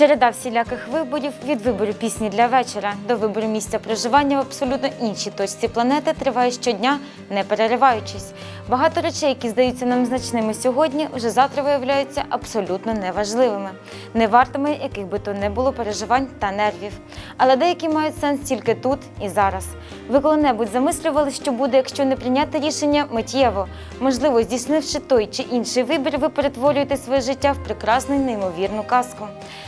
Череда всіляких виборів від вибору пісні для вечора до вибору місця проживання в абсолютно іншій точці планети триває щодня, не перериваючись. Багато речей, які здаються нам значними сьогодні, вже завтра виявляються абсолютно неважливими, не вартими яких би то не було переживань та нервів. Але деякі мають сенс тільки тут і зараз. Ви коли-небудь замислювали, що буде, якщо не прийняти рішення миттєво? Можливо, здійснивши той чи інший вибір, ви перетворюєте своє життя в прекрасну і неймовірну казку.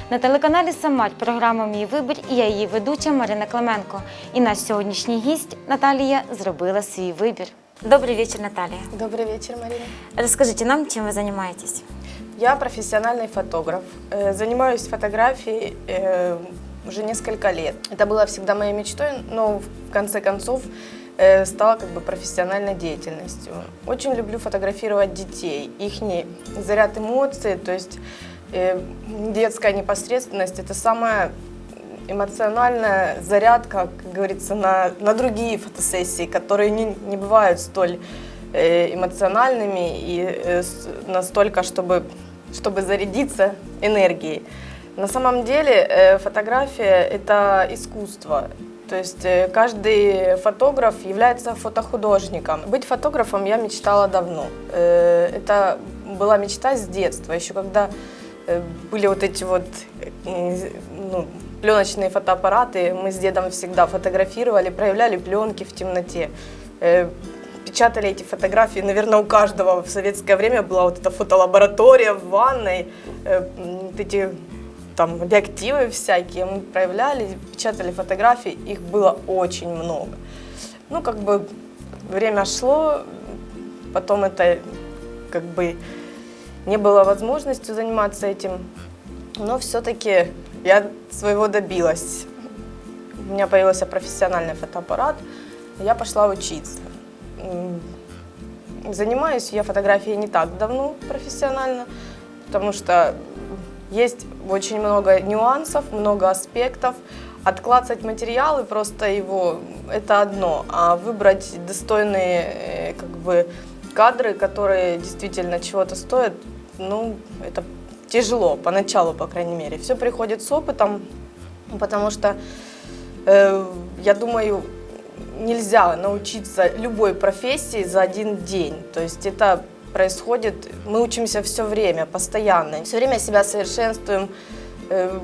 На телеканалі Самар програма Мій вибір і я її ведуча Марина Клименко. І наш сьогоднішній гість Наталія зробила свій вибір. Добрий вечір, Наталія. Добрый вечер, Марина. Розкажіть нам, чим ви займаєтесь? Я профессиональный фотограф. Э, Занимаюсь фотографией э, уже несколько лет. Это было всегда моей мечтой, но в конце концов э, стало как бы профессиональной деятельностью. Очень люблю фотографировать детей, их заряд эмоций, то есть э, детская непосредственность – это самая эмоциональная зарядка, как говорится, на, на другие фотосессии, которые не, не бывают столь э, эмоциональными и э, настолько, чтобы, чтобы зарядиться энергией. На самом деле э, фотография – это искусство. То есть каждый фотограф является фотохудожником. Быть фотографом я мечтала давно. Это была мечта с детства, еще когда были вот эти вот ну, пленочные фотоаппараты. Мы с дедом всегда фотографировали, проявляли пленки в темноте. Э, Печатали эти фотографии. Наверное, у каждого в советское время была вот эта фотолаборатория в ванной. э, Вот эти там объективы всякие. Мы проявляли, печатали фотографии. Их было очень много. Ну, как бы время шло, потом это как бы не было возможности заниматься этим. Но все-таки я своего добилась. У меня появился профессиональный фотоаппарат, и я пошла учиться. Занимаюсь я фотографией не так давно профессионально, потому что есть очень много нюансов, много аспектов. Отклацать материалы, просто его, это одно, а выбрать достойные э, как бы, кадры, которые действительно чего-то стоят, ну, это тяжело, поначалу, по крайней мере. Все приходит с опытом, потому что, э, я думаю, нельзя научиться любой профессии за один день. То есть это происходит, мы учимся все время, постоянно, все время себя совершенствуем, э,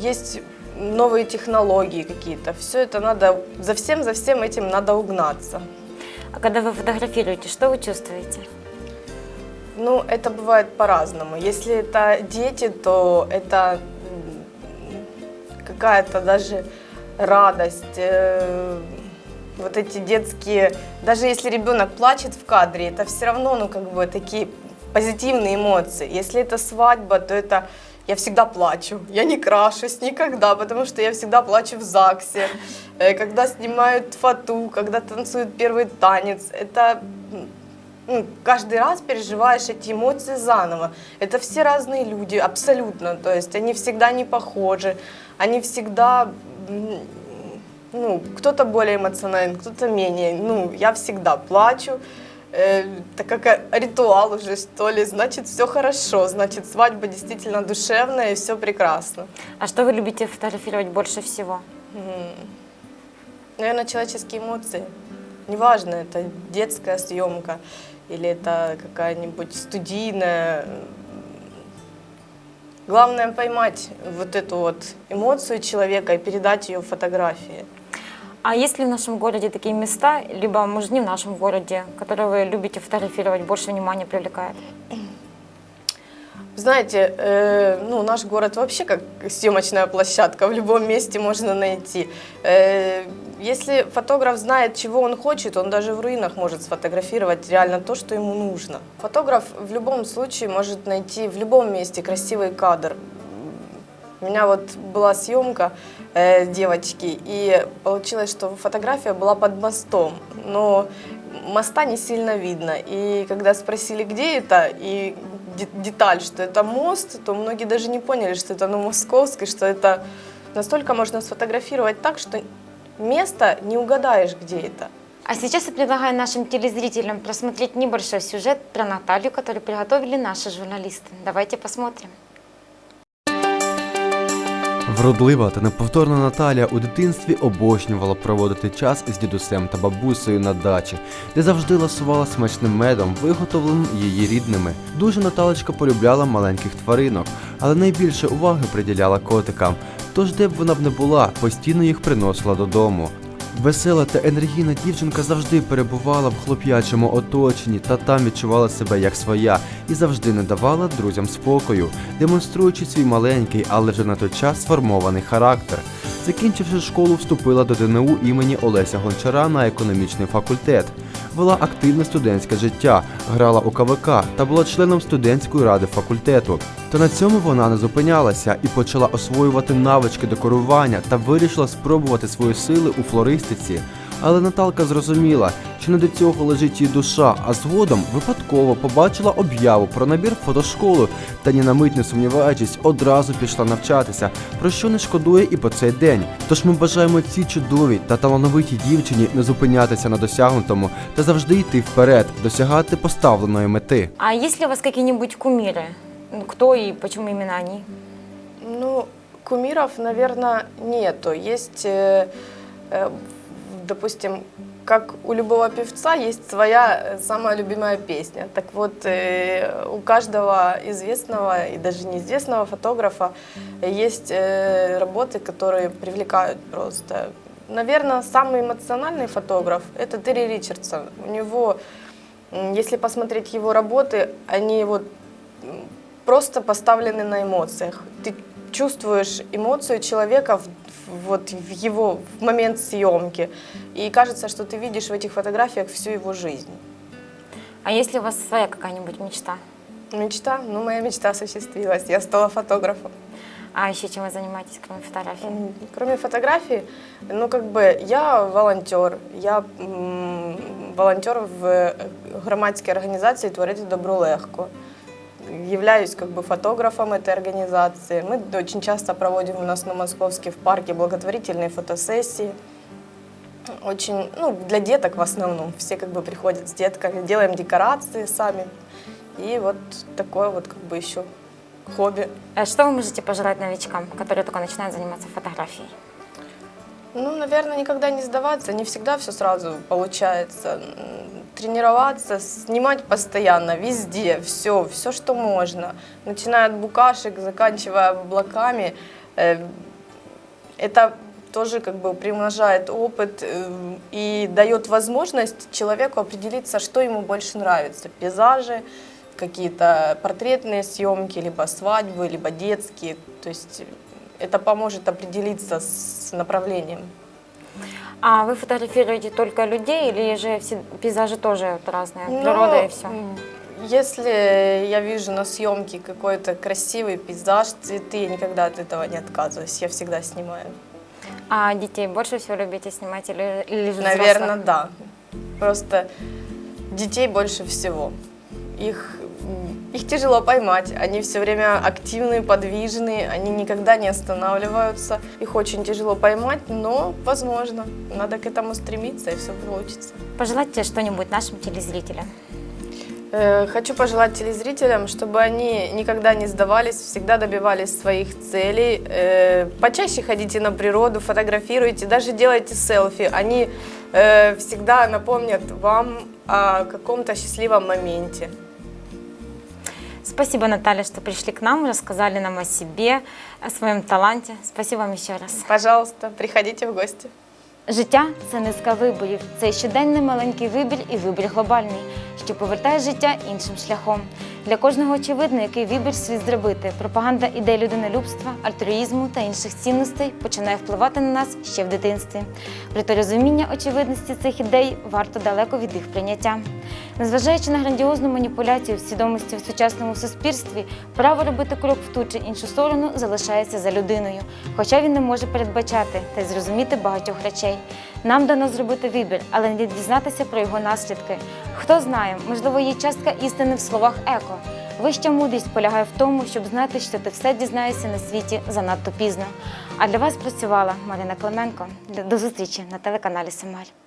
есть новые технологии какие-то. Все это надо, за всем, за всем этим надо угнаться. А когда вы фотографируете, что вы чувствуете? Ну, это бывает по-разному. Если это дети, то это какая-то даже радость. э, Вот эти детские, даже если ребенок плачет в кадре, это все равно, ну, как бы такие позитивные эмоции. Если это свадьба, то это я всегда плачу, я не крашусь никогда, потому что я всегда плачу в ЗАГСе. Э, Когда снимают фату, когда танцуют первый танец, это ну, каждый раз переживаешь эти эмоции заново. Это все разные люди, абсолютно. То есть они всегда не похожи, они всегда, ну, кто-то более эмоционален, кто-то менее. Ну, я всегда плачу. Э, так как э, ритуал уже, что ли, значит, все хорошо, значит, свадьба действительно душевная и все прекрасно. А что вы любите фотографировать больше всего? Наверное, человеческие эмоции. Неважно, это детская съемка или это какая-нибудь студийная. Главное поймать вот эту вот эмоцию человека и передать ее в фотографии. А есть ли в нашем городе такие места, либо, может, не в нашем городе, которые вы любите фотографировать, больше внимания привлекает? Знаете, э, ну, наш город вообще как съемочная площадка, в любом месте можно найти. Э, если фотограф знает, чего он хочет, он даже в руинах может сфотографировать реально то, что ему нужно. Фотограф в любом случае может найти в любом месте красивый кадр. У меня вот была съемка э, девочки, и получилось, что фотография была под мостом, но моста не сильно видно. И когда спросили, где это, и деталь, что это мост, то многие даже не поняли, что это ну, московский, что это настолько можно сфотографировать так, что место не угадаешь, где это. А сейчас я предлагаю нашим телезрителям просмотреть небольшой сюжет про Наталью, который приготовили наши журналисты. Давайте посмотрим. Вродлива та неповторна Наталя у дитинстві обожнювала проводити час з дідусем та бабусею на дачі, де завжди ласувала смачним медом, виготовленим її рідними. Дуже Наталечка полюбляла маленьких тваринок, але найбільше уваги приділяла котикам. Тож, де б вона б не була, постійно їх приносила додому. Весела та енергійна дівчинка завжди перебувала в хлоп'ячому оточенні та там відчувала себе як своя і завжди не давала друзям спокою, демонструючи свій маленький, але вже на той час сформований характер. Закінчивши школу, вступила до ДНУ імені Олеся Гончара на економічний факультет. Вела активне студентське життя, грала у КВК та була членом студентської ради факультету. Та на цьому вона не зупинялася і почала освоювати навички декорування та вирішила спробувати свої сили у флористиці Але Наталка зрозуміла, що не до цього лежить її душа, а згодом випадково побачила об'яву про набір в фотошколу та ні на мить не сумніваючись, одразу пішла навчатися, про що не шкодує і по цей день. Тож ми бажаємо цій чудовій та талановитій дівчині не зупинятися на досягнутому та завжди йти вперед, досягати поставленої мети. А есть ли у вас какие-нибудь кумиры? Ну, Кто и почему именно они? Ну, кумиров, наверное, нету. Есть, э, э, допустим, как у любого певца есть своя э, самая любимая песня. Так вот, э, у каждого известного и даже неизвестного фотографа есть э, работы, которые привлекают просто. Наверное, самый эмоциональный фотограф – это Терри Ричардсон. У него, если посмотреть его работы, они вот просто поставлены на эмоциях. Ты чувствуешь эмоцию человека в- вот в его в момент съемки. И кажется, что ты видишь в этих фотографиях всю его жизнь. А есть ли у вас своя какая-нибудь мечта? Мечта? Ну, моя мечта осуществилась. Я стала фотографом. А еще чем вы занимаетесь, кроме фотографий? М, Кроме фотографии, ну, как бы, я волонтер. Я волонтер в э, громадской организации «Творити добро легко». Являюсь как бы фотографом этой организации. Мы очень часто проводим у нас на Московске в парке благотворительные фотосессии. Очень, ну, для деток в основном. Все как бы приходят с детками, делаем декорации сами. И вот такое вот как бы еще хобби. Э, Что вы можете пожелать новичкам, которые только начинают заниматься фотографией? Ну, наверное, никогда не сдаваться, не всегда все сразу получается. Тренироваться, снимать постоянно, везде, все, все, что можно. Начиная от букашек, заканчивая облаками. Э, Это тоже как бы примножает опыт э, и дает возможность человеку определиться, что ему больше нравится. Пейзажи, какие-то портретные съемки, либо свадьбы, либо детские. То есть это поможет определиться с направлением. А вы фотографируете только людей или же все пейзажи тоже вот разные, Но, природа и все? Если я вижу на съемке какой-то красивый пейзаж, цветы, я никогда от этого не отказываюсь. Я всегда снимаю. А детей больше всего любите снимать или, или же Наверное, взрослых? да. Просто детей больше всего. Их, их тяжело поймать. Они все время активные, подвижные, они никогда не останавливаются. Их очень тяжело поймать, но возможно. Надо к этому стремиться, и все получится. Пожелайте что-нибудь нашим телезрителям. Э, Хочу пожелать телезрителям, чтобы они никогда не сдавались, всегда добивались своих целей. Э, Почаще ходите на природу, фотографируйте, даже делайте селфи. Они э, всегда напомнят вам о каком-то счастливом моменте. Спасибо, Наталья, что пришли к нам, рассказали нам о себе, о своем таланте. Спасибо вам еще раз. Пожалуйста, приходите в гости. Життя це низка виборів. Це щоденний маленький вибір і вибір глобальний, що повертає життя іншим шляхом. Для кожного очевидно, який вибір слід зробити. Пропаганда ідей людинолюбства, альтруїзму та інших цінностей починає впливати на нас ще в дитинстві. Проте розуміння очевидності цих ідей варто далеко від їх прийняття. Незважаючи на грандіозну маніпуляцію в свідомості в сучасному суспільстві, право робити крок в ту чи іншу сторону залишається за людиною, хоча він не може передбачати та й зрозуміти багатьох речей. Нам дано зробити вибір, але не дізнатися про його наслідки. Хто знає, можливо, є частка істини в словах еко. Вища мудрість полягає в тому, щоб знати, що ти все дізнаєшся на світі занадто пізно. А для вас працювала Марина Клименко. До зустрічі на телеканалі Самарь.